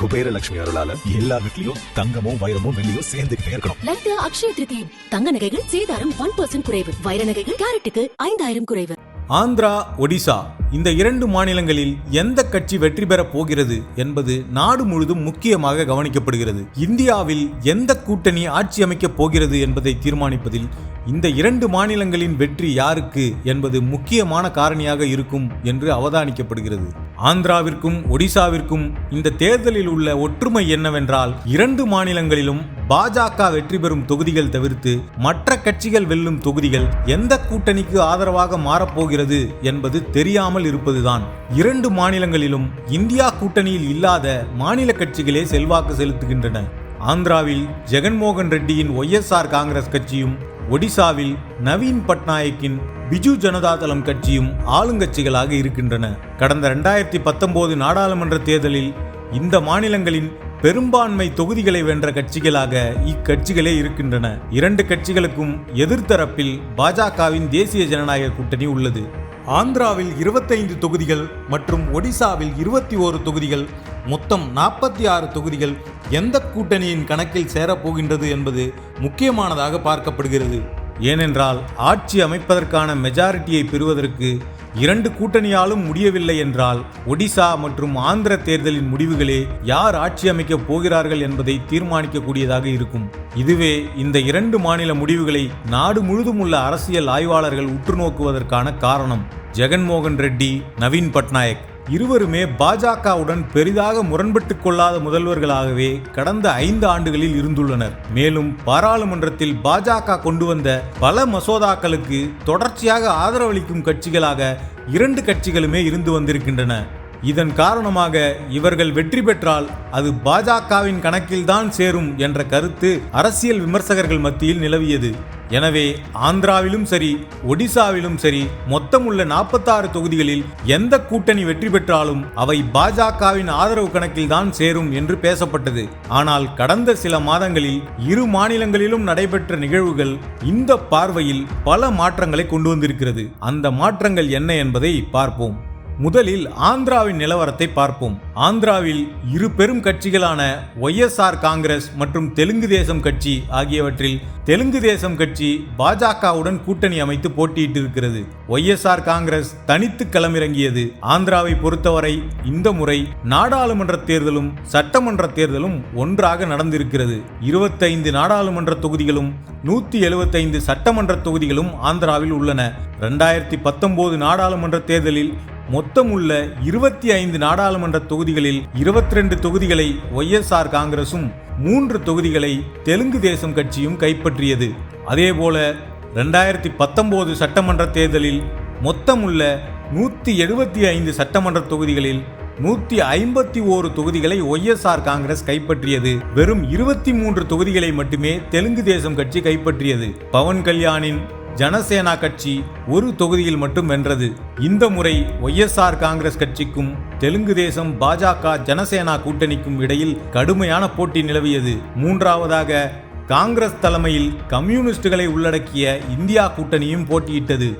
குபேர லட்சுமி அருளால எல்லா வீட்லயும் தங்கமும் வைரமும் வெள்ளியும் சேர்ந்துகிட்டே இருக்கணும். லலிதா அக்ஷய திருதி. தங்க நகைகள் சேதாரம் ஒன் பர்சன்ட் குறைவு. வைர நகைகள் கேரட்டுக்கு ஐந்தாயிரம் குறைவு. ஆந்திரா ஒடிசா இந்த இரண்டு மாநிலங்களில் எந்த கட்சி வெற்றி பெறப் போகிறது என்பது நாடு முழுதும் முக்கியமாக கவனிக்கப்படுகிறது. இந்தியாவில் எந்த கூட்டணி ஆட்சி அமைக்கப் போகிறது என்பதை தீர்மானிப்பதில் இந்த இரண்டு மாநிலங்களின் வெற்றி யாருக்கு என்பது முக்கியமான காரணியாக இருக்கும் என்று அவதானிக்கப்படுகிறது. ஆந்திராவிற்கும் ஒடிசாவிற்கும் இந்த தேர்தலில் உள்ள ஒற்றுமை என்னவென்றால் இரண்டு மாநிலங்களிலும் பாஜக வெற்றி பெறும் தொகுதிகள் தவிர்த்து மற்ற கட்சிகள் வெல்லும் தொகுதிகள் எந்த கூட்டணிக்கு ஆதரவாக மாறப்போகிறது என்பது தெரியாமல் இருப்பதுதான். இரண்டு மாநிலங்களிலும் இந்தியா கூட்டணியில் இல்லாத மாநில கட்சிகளே செல்வாக்கு செலுத்துகின்றன. ஆந்திராவில் ஜெகன்மோகன் ரெட்டியின் ஒய்எஸ்ஆர் காங்கிரஸ் கட்சியும் ஒடிசாவில் நவீன் பட்நாயக்கின் பிஜு ஜனதாதளம் கட்சியும் ஆளுங்கட்சிகளாக இருக்கின்றன. கடந்த இரண்டாயிரத்தி பத்தொன்பது நாடாளுமன்ற தேர்தலில் இந்த மாநிலங்களின் பெரும்பான்மை தொகுதிகளை வென்ற கட்சிகளாக இக்கட்சிகளே இருக்கின்றன. இரண்டு கட்சிகளுக்கும் எதிர்த்தரப்பில் பாஜகவின் தேசிய ஜனநாயக கூட்டணி உள்ளது. ஆந்திராவில் இருபத்தைந்து தொகுதிகள் மற்றும் ஒடிசாவில் இருபத்தி ஓரு தொகுதிகள் மொத்தம் நாற்பத்தி ஆறு தொகுதிகள் எந்த கூட்டணியின் கணக்கில் சேரப்போகின்றது என்பது முக்கியமானதாக பார்க்கப்படுகிறது. ஏனென்றால் ஆட்சி அமைப்பதற்கான மெஜாரிட்டியை பெறுவதற்கு இரண்டு கூட்டணியாலும் முடியவில்லை என்றால் ஒடிசா மற்றும் ஆந்திர தேர்தலின் முடிவுகளே யார் ஆட்சி அமைக்கப் போகிறார்கள் என்பதை தீர்மானிக்கக்கூடியதாக இருக்கும். இதுவே இந்த இரண்டு மாநில முடிவுகளை நாடு முழுதும் உள்ள அரசியல் ஆய்வாளர்கள் உற்று நோக்குவதற்கான காரணம். ஜெகன்மோகன் ரெட்டி நவீன் பட்நாயக். இருவருமே பாஜகவுடன் பெரிதாக முரண்பட்டுக் கொள்ளாத முதல்வர்களாகவே கடந்த ஐந்து ஆண்டுகளில் இருந்துள்ளனர். மேலும் பாராளுமன்றத்தில் பாஜக கொண்டு வந்த பல மசோதாக்களுக்கு தொடர்ச்சியாக ஆதரவளிக்கும் கட்சிகளாக இரண்டு கட்சிகளுமே இருந்து வந்திருக்கின்றன. இதன் காரணமாக இவர்கள் வெற்றி பெற்றால் அது பாஜகவின் கணக்கில்தான் சேரும் என்ற கருத்து அரசியல் விமர்சகர்கள் மத்தியில் நிலவியது. எனவே ஆந்திராவிலும் சரி ஒடிசாவிலும் சரி மொத்தமுள்ள நாற்பத்தாறு தொகுதிகளில் எந்த கூட்டணி வெற்றி பெற்றாலும் அவை பாஜகவின் ஆதரவு கணக்கில்தான் சேரும் என்று பேசப்பட்டது. ஆனால் கடந்த சில மாதங்களில் இரு மாநிலங்களிலும் நடைபெற்ற நிகழ்வுகள் இந்த பார்வையில் பல மாற்றங்களை கொண்டு வந்திருக்கிறது. அந்த மாற்றங்கள் என்ன என்பதை பார்ப்போம். முதலில் ஆந்திராவின் நிலவரத்தை பார்ப்போம். ஆந்திராவில் இரு பெரும் கட்சிகளான ஒய்எஸ்ஆர் காங்கிரஸ் மற்றும் தெலுங்கு தேசம் கட்சி ஆகியவற்றில் தெலுங்கு தேசம் கட்சி பாஜகவுடன் கூட்டணி அமைத்து போட்டியிட்டிருக்கிறது. ஒய்எஸ்ஆர் காங்கிரஸ் தனித்து களமிறங்கியது. ஆந்திராவை பொறுத்தவரை இந்த முறை நாடாளுமன்ற தேர்தலும் சட்டமன்ற தேர்தலும் ஒன்றாக நடந்திருக்கிறது. இருபத்தைந்து நாடாளுமன்ற தொகுதிகளும் நூத்தி எழுபத்தைந்து சட்டமன்ற தொகுதிகளும் ஆந்திராவில் உள்ளன. ரெண்டாயிரத்தி பத்தொன்பது நாடாளுமன்ற தேர்தலில் மொத்தம் உள்ள இருபத்தி ஐந்து நாடாளுமன்ற தொகுதிகளில் இருபத்தி ரெண்டு தொகுதிகளை ஒய்எஸ்ஆர் காங்கிரசும் மூன்று தொகுதிகளை தெலுங்கு தேசம் கட்சியும் கைப்பற்றியது. அதேபோல ரெண்டாயிரத்தி பத்தொன்பது சட்டமன்ற தேர்தலில் மொத்தம் உள்ள நூற்றி எழுபத்தி ஐந்து சட்டமன்ற தொகுதிகளில் நூற்றி ஐம்பத்தி ஓரு தொகுதிகளை ஒய்எஸ்ஆர் காங்கிரஸ் கைப்பற்றியது. வெறும் இருபத்தி மூன்று தொகுதிகளை மட்டுமே தெலுங்கு தேசம் கட்சி கைப்பற்றியது. பவன் கல்யாணின் ஜனசேனா கட்சி ஒரு தொகுதியில் மட்டும் வென்றது. இந்த முறை ஒய்எஸ்ஆர் காங்கிரஸ் கட்சிக்கும் தெலுங்கு தேசம் பாஜக ஜனசேனா கூட்டணிக்கும் இடையில் கடுமையான போட்டி நிலவியது. மூன்றாவதாக காங்கிரஸ் தலைமையில் கம்யூனிஸ்டுகளை உள்ளடக்கிய இந்தியா கூட்டணியும் போட்டியிட்டது.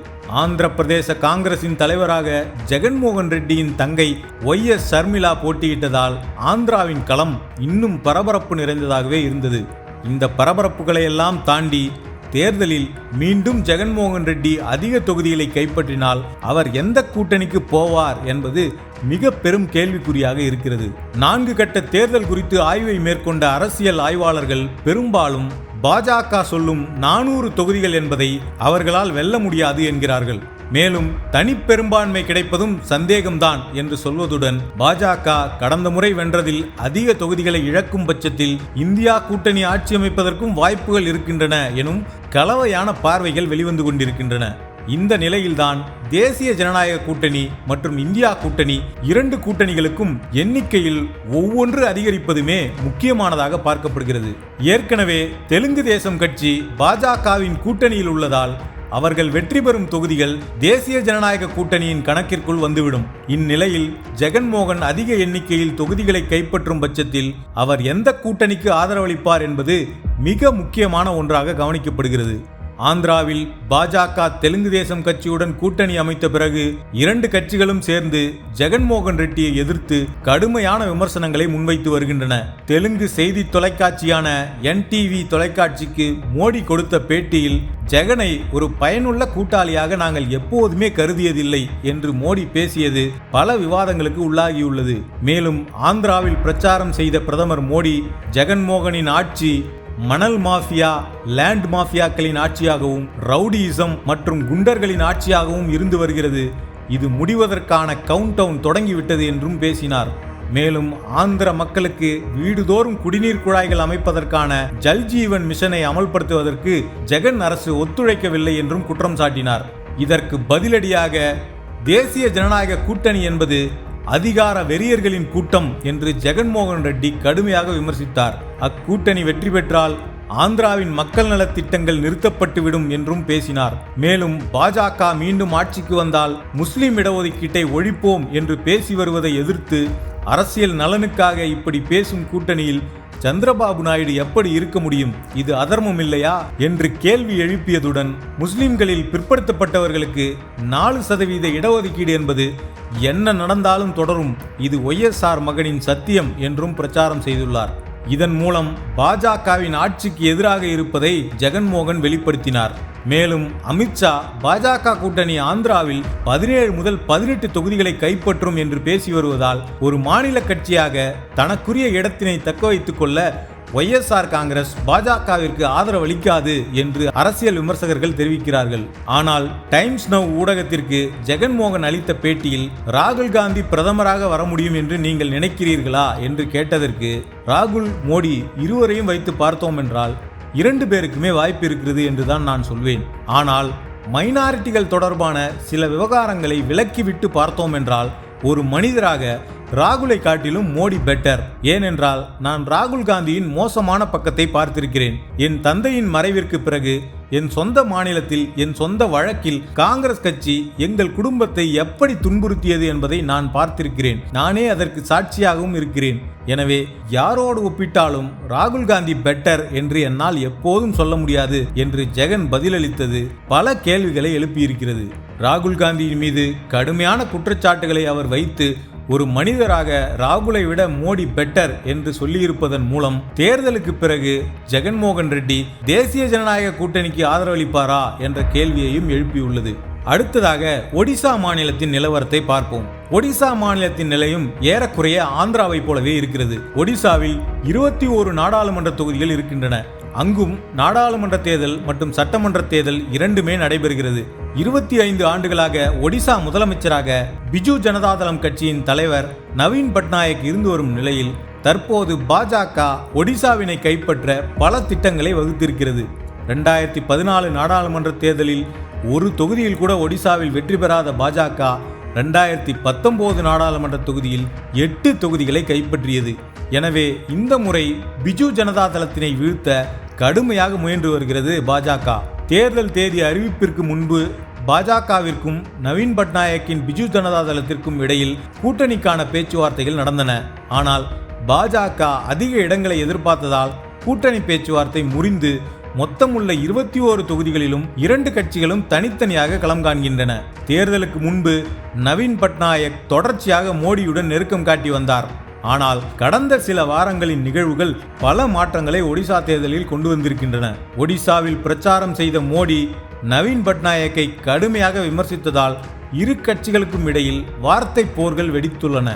ஆந்திர பிரதேச காங்கிரசின் தலைவராக ஜெகன்மோகன் ரெட்டியின் தங்கை ஒய் எஸ் சர்மிளா போட்டியிட்டதால் ஆந்திராவின் களம் இன்னும் பரபரப்பு நிறைந்ததாகவே இருந்தது. இந்த பரபரப்புகளை எல்லாம் தாண்டி தேர்தலில் மீண்டும் ஜெகன்மோகன் ரெட்டி அதிக தொகுதிகளை கைப்பற்றினால் அவர் எந்த கூட்டணிக்கு போவார் என்பது மிக பெரும் கேள்விக்குறியாக இருக்கிறது. நான்கு கட்ட தேர்தல் குறித்து ஆய்வை மேற்கொண்ட அரசியல் ஆய்வாளர்கள் பெரும்பாலும் பாஜக சொல்லும் நானூறு தொகுதிகள் என்பதை அவர்களால் வெல்ல முடியாது என்கிறார்கள். மேலும் தனிப்பெரும்பான்மை கிடைப்பதும் சந்தேகம்தான் என்று சொல்வதுடன் பாஜக கடந்த முறை வென்றதில் அதிக தொகுதிகளை இழக்கும் பட்சத்தில் இந்தியா கூட்டணி ஆட்சி அமைப்பதற்கும் வாய்ப்புகள் இருக்கின்றன எனும் கலவையான பார்வைகள் வெளிவந்து கொண்டிருக்கின்றன. இந்த நிலையில்தான் தேசிய ஜனநாயக கூட்டணி மற்றும் இந்தியா கூட்டணி இரண்டு கூட்டணிகளுக்கும் எண்ணிக்கையில் ஒவ்வொன்று அதிகரிப்பதுமே முக்கியமானதாக பார்க்கப்படுகிறது. ஏற்கனவே தெலுங்கு தேசம் கட்சி பாஜகவின் கூட்டணியில் உள்ளதால் அவர்கள் வெற்றி பெறும் தொகுதிகள் தேசிய ஜனநாயக கூட்டணியின் கணக்கிற்குள் வந்துவிடும். இந்நிலையில் ஜெகன்மோகன் அதிக எண்ணிக்கையில் தொகுதிகளை கைப்பற்றும் பட்சத்தில் அவர் எந்த கூட்டணிக்கு ஆதரவளிப்பார் என்பது மிக முக்கியமான ஒன்றாக கவனிக்கப்படுகிறது. ஆந்திராவில் பாஜக தெலுங்கு தேசம் கட்சியுடன் கூட்டணி அமைத்த பிறகு இரண்டு கட்சிகளும் சேர்ந்து ஜெகன்மோகன் ரெட்டியை எதிர்த்து கடுமையான விமர்சனங்களை முன்வைத்து வருகின்றன. தெலுங்கு செய்தி தொலைக்காட்சியான என்டிவி தொலைக்காட்சிக்கு மோடி கொடுத்த பேட்டியில் ஜெகனை ஒரு பயனுள்ள கூட்டாளியாக நாங்கள் எப்போதுமே கருதியதில்லை என்று மோடி பேசியது பல விவாதங்களுக்கு உள்ளாகியுள்ளது. மேலும் ஆந்திராவில் பிரச்சாரம் செய்த பிரதமர் மோடி ஜெகன்மோகனின் ஆட்சி மணல் மாஃபியா லேண்ட் மாஃபியாக்களின் ஆட்சியாகவும் ரவுடியிசம் மற்றும் குண்டர்களின் ஆட்சியாகவும் இருந்து வருகிறது. இது முடிவதற்கான கவுண்ட் டவுன் தொடங்கிவிட்டது என்றும் பேசினார். மேலும் ஆந்திர மக்களுக்கு வீடுதோறும் குடிநீர் குழாய்கள் அமைப்பதற்கான ஜல்ஜீவன் மிஷனை அமல்படுத்துவதற்கு ஜெகன் அரசு ஒத்துழைக்கவில்லை என்றும் குற்றம் சாட்டினார். இதற்கு பதிலடியாக தேசிய ஜனநாயக கூட்டணி என்பது அதிகார வெறியர்களின் கூட்டம் என்று ஜெகன்மோகன் ரெட்டி கடுமையாக விமர்சித்தார். அக்கூட்டணி வெற்றி பெற்றால் ஆந்திராவின் மக்கள் நலத் திட்டங்கள் நிறுத்தப்பட்டுவிடும் என்றும் பேசினார். மேலும் பாஜக மீண்டும் ஆட்சிக்கு வந்தால் முஸ்லிம் இடஒதுக்கீட்டை ஒழிப்போம் என்று பேசி வருவதை எதிர்த்து அரசியல் நலனுக்காக இப்படி பேசும் கூட்டணியில் சந்திரபாபு நாயுடு எப்படி இருக்க முடியும்? இது அதர்மம் இல்லையா? என்று கேள்வி எழுப்பியதுடன் முஸ்லிம்களில் பிற்படுத்தப்பட்டவர்களுக்கு நாலு சதவீத இடஒதுக்கீடு என்பது என்ன நடந்தாலும் தொடரும். இது ஒய்எஸ்ஆர் மகனின் சத்தியம் என்றும் பிரச்சாரம் செய்துள்ளார். இதன் மூலம் பாஜகவின் ஆட்சிக்கு எதிராக இருப்பதை ஜெகன்மோகன் வெளிப்படுத்தினார். மேலும் அமித்ஷா பாஜக கூட்டணி ஆந்திராவில் பதினேழு முதல் பதினெட்டு தொகுதிகளை கைப்பற்றும் என்று பேசி வருவதால் ஒரு மாநில கட்சியாக தனக்குரிய இடத்தினை தக்க வைத்துக் கொள்ள ஒய்எஸ்ஆர் காங்கிரஸ் பாஜகவிற்கு ஆதரவளிக்காது என்று அரசியல் விமர்சகர்கள் தெரிவிக்கிறார்கள். ஆனால் டைம்ஸ் நவ் ஊடகத்திற்கு ஜெகன்மோகன் அளித்த பேட்டியில் ராகுல் காந்தி பிரதமராக வர முடியும் என்று நீங்கள் நினைக்கிறீர்களா? என்று கேட்டதற்கு ராகுல் மோடி இருவரையும் வைத்து பார்த்தோம் என்றால் இரண்டு பேருக்குமே வாய்ப்பு இருக்கிறது என்றுதான் நான் சொல்வேன். ஆனால் மைனாரிட்டிகள் தொடர்பான சில விவகாரங்களை விலக்கிவிட்டு பார்த்தோம் என்றால் ஒரு மனிதராக ராகுலை காட்டிலும் மோடி பெட்டர் ஏனென்றால் நான் ராகுல் காந்தியின் மோசமான பக்கத்தை பார்த்திருக்கிறேன். என் தந்தையின் மறைவிற்கு பிறகு என் சொந்த மாநிலத்தில் என் சொந்த வழக்கில் காங்கிரஸ் கட்சி எங்கள் குடும்பத்தை எப்படி துன்புறுத்தியது என்பதை நான் பார்த்திருக்கிறேன். நானே அதற்கு சாட்சியாகவும் இருக்கிறேன். எனவே யாரோடு ஒப்பிட்டாலும் ராகுல் காந்தி பெட்டர் என்று என்னால் எப்போதும் சொல்ல முடியாது என்று ஜெகன் பதிலளித்தது பல கேள்விகளை எழுப்பியிருக்கிறது. ராகுல் காந்தியின் மீது கடுமையான குற்றச்சாட்டுகளை அவர் வைத்து ஒரு மனிதராக ராகுலை விட மோடி பெட்டர் என்று சொல்லியிருப்பதன் மூலம் தேர்தலுக்கு பிறகு ஜெகன்மோகன் ரெட்டி தேசிய ஜனநாயக கூட்டணிக்கு ஆதரவளிப்பாரா என்ற கேள்வியையும் எழுப்பியுள்ளது. அடுத்ததாக ஒடிசா மாநிலத்தின் நிலவரத்தை பார்ப்போம். ஒடிசா மாநிலத்தின் நிலையும் ஏறக்குறைய ஆந்திராவை போலவே இருக்கிறது. ஒடிசாவில் இருபத்தி ஓரு நாடாளுமன்ற தொகுதிகள் இருக்கின்றன. அங்கும் நாடாளுமன்ற தேர்தல் மற்றும் சட்டமன்ற தேர்தல் இரண்டுமே நடைபெறுகிறது. இருபத்தி ஐந்து ஆண்டுகளாக ஒடிசா முதலமைச்சராக பிஜு ஜனதாதளம் கட்சியின் தலைவர் நவீன் பட்நாயக் இருந்து வரும் நிலையில் தற்போது பாஜக ஒடிசாவினை கைப்பற்ற பல திட்டங்களை வகுத்திருக்கிறது. ரெண்டாயிரத்தி பதினாலு நாடாளுமன்ற தேர்தலில் ஒரு தொகுதியில் கூட ஒடிசாவில் வெற்றி பெறாத பாஜக ரெண்டாயிரத்தி பத்தொன்பது நாடாளுமன்ற தொகுதியில் எட்டு தொகுதிகளை கைப்பற்றியது. எனவே இந்த முறை பிஜு ஜனதா தளத்தினை வீழ்த்த கடுமையாக முயன்று வருகிறது பாஜக. தேர்தல் தேதி அறிவிப்பிற்கு முன்பு பாஜகவிற்கும் நவீன் பட்நாயக்கின் பிஜு ஜனதா தளத்திற்கும் இடையில் கூட்டணிக்கான பேச்சுவார்த்தைகள் நடந்தன. ஆனால் பாஜக அதிக இடங்களை எதிர்பார்த்ததால் கூட்டணி பேச்சுவார்த்தை முறிந்து மொத்தமுள்ள இருபத்தி ஓரு தொகுதிகளிலும் இரண்டு கட்சிகளும் தனித்தனியாக களம் காண்கின்றன. தேர்தலுக்கு முன்பு நவீன் பட்நாயக் தொடர்ச்சியாக மோடியுடன் நெருக்கம் காட்டி வந்தார். ஆனால் கடந்த சில வாரங்களின் நிகழ்வுகள் பல மாற்றங்களை ஒடிசா தேர்தலில் கொண்டு வந்திருக்கின்றன. ஒடிசாவில் பிரச்சாரம் செய்த மோடி நவீன் பட்நாயக்கை கடுமையாக விமர்சித்ததால் இரு கட்சிகளுக்கும் இடையில் வார்த்தை போர்கள் வெடித்துள்ளன.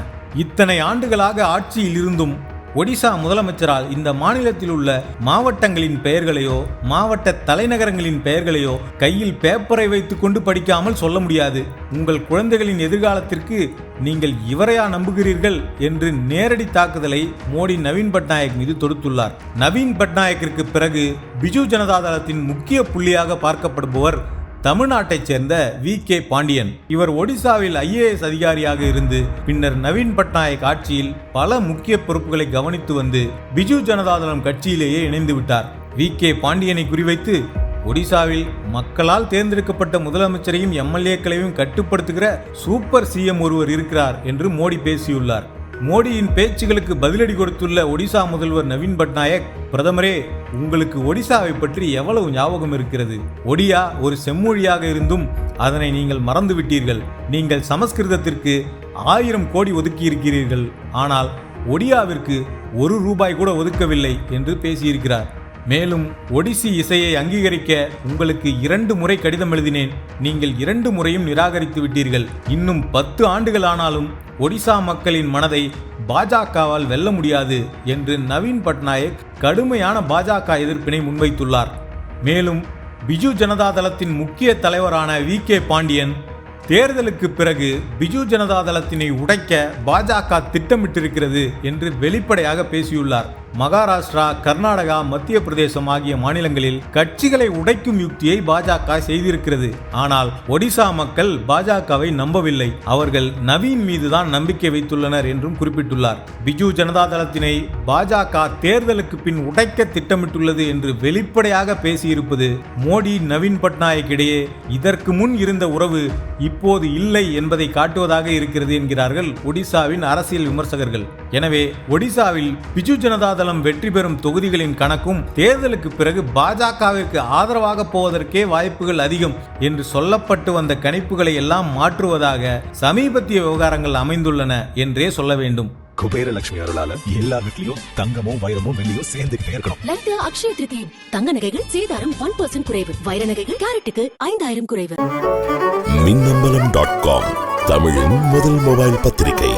இத்தனை ஆண்டுகளாக ஆட்சியில் இருந்தும் ஒடிசா முதலமைச்சரால் இந்த மாநிலத்தில் உள்ள மாவட்டங்களின் பெயர்களையோ மாவட்ட தலைநகரங்களின் பெயர்களையோ கையில் பேப்பரை வைத்துக்கொண்டு படிக்காமல் சொல்ல முடியாது. உங்கள் குழந்தைகளின் எதிர்காலத்திற்கு நீங்கள் இவரையா நம்புகிறீர்கள் என்று நேரடி தாக்குதலை மோடி நவீன் பட்நாயக் மீது தொடுத்துள்ளார். நவீன் பட்நாயக்கிற்கு பிறகு பிஜு ஜனதா தளத்தின் முக்கிய புள்ளியாக பார்க்கப்படுபவர் தமிழ்நாட்டைச் சேர்ந்த வி. கே. பாண்டியன். இவர் ஒடிசாவில் ஐஏஎஸ் அதிகாரியாக இருந்து பின்னர் நவீன் பட்நாயக் ஆட்சியில் பல முக்கிய பொறுப்புகளை கவனித்து வந்து பிஜு ஜனதாதளம் கட்சியிலேயே இணைந்து விட்டார். வி. கே. பாண்டியனை குறிவைத்து ஒடிசாவில் மக்களால் தேர்ந்தெடுக்கப்பட்ட முதலமைச்சரையும் எம்எல்ஏக்களையும் கட்டுப்படுத்துகிற சூப்பர் சிஎம் ஒருவர் இருக்கிறார் என்று மோடி பேசியுள்ளார். மோடியின் பேச்சுகளுக்கு பதிலடி கொடுத்துள்ள ஒடிசா முதல்வர் நவீன் பட்நாயக் பிரதமரே உங்களுக்கு ஒடிசாவை பற்றி எவ்வளவு ஞாபகம் இருக்கிறது? ஒடியா ஒரு செம்மொழியாக இருந்தும் அதனை நீங்கள் மறந்துவிட்டீர்கள் நீங்கள் சமஸ்கிருதத்திற்கு ஆயிரம் கோடி ஒதுக்கியிருக்கிறீர்கள். ஆனால் ஒடியாவிற்கு ஒரு ரூபாய் கூட ஒதுக்கவில்லை என்று பேசியிருக்கிறார். மேலும் ஒடிசி இசையை அங்கீகரிக்க உங்களுக்கு இரண்டு முறை கடிதம் எழுதினேன். நீங்கள் இரண்டு முறையும் நிராகரித்து விட்டீர்கள். இன்னும் பத்து ஆண்டுகள் ஆனாலும் ஒடிசா மக்களின் மனதை பாஜகவால் வெல்ல முடியாது என்று நவீன் பட்நாயக் கடுமையான பாஜக எதிர்ப்பினை முன்வைத்துள்ளார். மேலும் பிஜு ஜனதா தளத்தின் முக்கிய தலைவரான வி கே பாண்டியன் தேர்தலுக்கு பிறகு பிஜு ஜனதா தளத்தினை உடைக்க பாஜக திட்டமிட்டிருக்கிறது என்று வெளிப்படையாக பேசியுள்ளார். மகாராஷ்டிரா கர்நாடகா மத்திய பிரதேசம் ஆகிய மாநிலங்களில் கட்சிகளை உடைக்கும் யுக்தியை பாஜக செய்திருக்கிறது. ஆனால் ஒடிசா மக்கள் பாஜகவை நம்பவில்லை. அவர்கள் நவீன் மீதுதான் நம்பிக்கை வைத்துள்ளனர் என்றும் குறிப்பிட்டுள்ளார். பிஜு ஜனதா தளத்தினை பாஜக தேர்தலுக்கு பின் உடைக்க திட்டமிட்டுள்ளது என்று வெளிப்படையாக பேசியிருப்பது மோடி நவீன் பட்நாயக் இடையே இதற்கு முன் இருந்த உறவு இப்போது இல்லை என்பதை காட்டுவதாக இருக்கிறது என்கிறார்கள் ஒடிசாவின் அரசியல் விமர்சகர்கள். எனவே ஒடிசாவில் பிஜு ஜனதா தளம் வெற்றி பெறும் தொகுதிகளின் கணக்கும் தேர்தலுக்கு பிறகு பாஜகவிற்கு ஆதரவாக போவதற்கே வாய்ப்புகள் அதிகம் என்று சொல்லப்பட்டு வந்த கணிப்புகளை எல்லாம் மாற்றுவதாக சமீபத்திய விவகாரங்கள் அமைந்துள்ளன என்றே சொல்ல வேண்டும். குபேர லட்சுமி அருளால எல்லா வீட்லயும் தங்கமும் வைரமும் வெள்ளியும் சேர்ந்துகிட்டே இருக்கணும். லட்டு அக்ஷய திருதி தங்க நகைகள் சேதாரம் ஒன் பர்சன்ட் குறைவு. வைர நகைகள் கேரட்டுக்கு ஐந்தாயிரம் குறைவு. மின்னம்பலம் டாட் காம் தமிழின் முதல் மொபைல் பத்திரிகை.